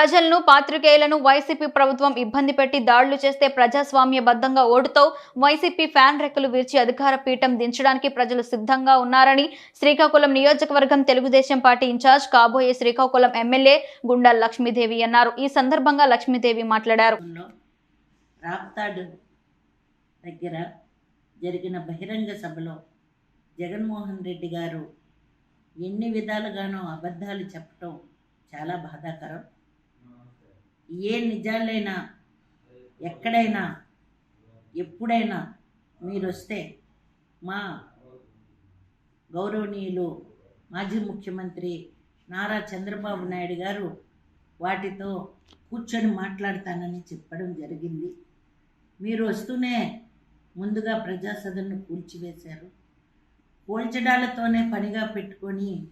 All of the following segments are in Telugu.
ప్రజలను పాత్రికేయులను వైసీపీ ప్రభుత్వం ఇబ్బంది పెట్టి దాడులు చేస్తే ప్రజాస్వామ్యబద్ధంగా ఓటుతో వైసీపీ ఫ్యాన్ రెక్కలు విరిచి అధికార పీఠం దించడానికి ప్రజలు సిద్ధంగా ఉన్నారని శ్రీకాకుళం నియోజకవర్గం తెలుగుదేశం పార్టీ ఇన్ఛార్జ్ కాబోయే శ్రీకాకుళం ఎమ్మెల్యే గుండా లక్ష్మీదేవి అన్నారు. ఈ సందర్భంగా లక్ష్మీదేవి మాట్లాడారు. దగ్గర జరిగిన బహిరంగ సభలో జగన్మోహన్ రెడ్డి గారు ఎన్ని విధాలుగానో అబద్ధాలు చెప్పటం చాలా బాధాకరం. ఏ నిజాలైనా ఎక్కడైనా? ఎప్పుడైనా? మీరు వస్తే మా గౌరవనీయులు మాజీ ముఖ్యమంత్రి నారా చంద్రబాబు నాయుడు గారు వాటితో కూర్చొని మాట్లాడతానని చెప్పడం జరిగింది. మీరు వస్తూనే ముందుగా ప్రజాసదనను కూల్చివేశారు. కూల్చడాలతోనే పనిగా పెట్టుకొని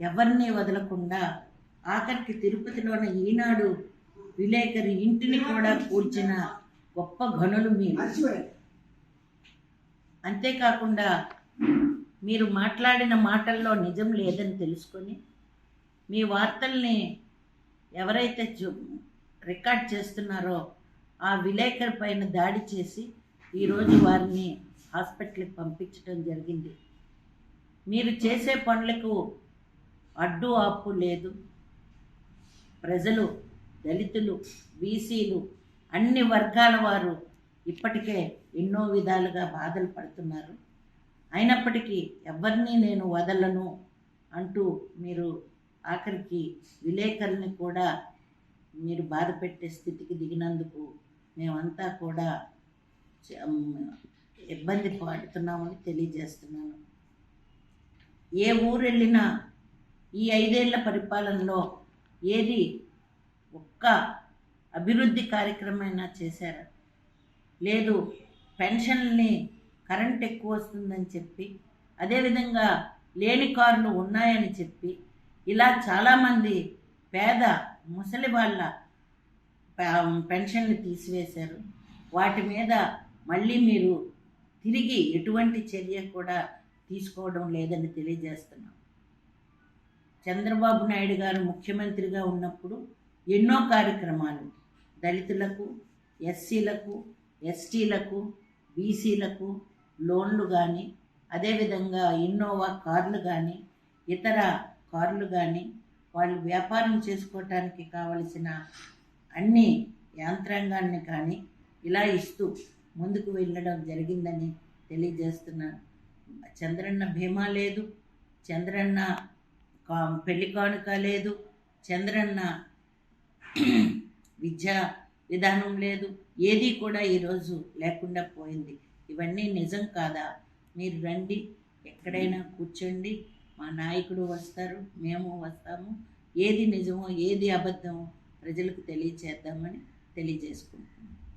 ఎవరిని వదలకుండా ఆఖరికి తిరుపతిలోన ఈనాడు విలేకరి ఇంటిని కూడా కూల్చిన గొప్ప గనులు మీరు. అంతేకాకుండా మీరు మాట్లాడిన మాటల్లో నిజం లేదని తెలుసుకొని మీ వార్తల్ని ఎవరైతే రికార్డ్ చేస్తున్నారో ఆ విలేకరి పైన దాడి చేసి ఈరోజు వారిని హాస్పిటల్కి పంపించడం జరిగింది. మీరు చేసే పనులకు అడ్డు ఆపు లేదు. ప్రజలు దళితులు బీసీలు అన్ని వర్గాల వారు ఇప్పటికే ఎన్నో విధాలుగా బాధలు పడుతున్నారు. అయినప్పటికీ ఎవరిని నేను వదలను అంటూ మీరు ఆఖరికి విలేకరుని కూడా మీరు బాధ పెట్టే స్థితికి దిగినందుకు మేమంతా కూడా ఇబ్బంది పడుతున్నామని తెలియజేస్తున్నాను. ఏ ఊరు వెళ్ళినా ఈ ఐదేళ్ళ పరిపాలనలో ఏది ఒక్క అభివృద్ధి కార్యక్రమైనా చేశారా? లేదు పెన్షన్ని కరెంట్ ఎక్కువ వస్తుందని చెప్పి అదేవిధంగా లేని కార్లు ఉన్నాయని చెప్పి ఇలా చాలామంది పేద ముసలి వాళ్ళ పెన్షన్ని పెన్షన్లు తీసివేశారు. వాటి మీద మళ్ళీ మీరు తిరిగి ఎటువంటి చర్య కూడా తీసుకోవడం లేదని తెలియజేస్తున్నాం. చంద్రబాబు నాయుడు గారు ముఖ్యమంత్రిగా ఉన్నప్పుడు ఎన్నో కార్యక్రమాలు. దళితులకు ఎస్సీలకు ఎస్టీలకు బీసీలకు లోన్లు కానీ అదేవిధంగా ఇన్నోవా కార్లు కానీ ఇతర కార్లు కానీ వాళ్ళు వ్యాపారం చేసుకోవటానికి కావలసిన అన్ని యాంత్రాంగాన్ని కానీ ఇలా ఇస్తూ ముందుకు వెళ్ళడం జరిగిందని తెలియజేస్తున్నాను చంద్రన్న భీమా లేదు చంద్రన్న కా- పెళ్ళి కానుక లేదు చంద్రన్న విద్య విధానం లేదు ఏది కూడా ఈరోజు లేకుండా పోయింది. ఇవన్నీ నిజం కాదా? మీరు రండి ఎక్కడైనా కూర్చోండి. మా నాయకుడు వస్తారు మేము వస్తాము. ఏది నిజమో ఏది అబద్ధమో ప్రజలకు తెలియచేద్దామని తెలియజేసుకుంటున్నాం.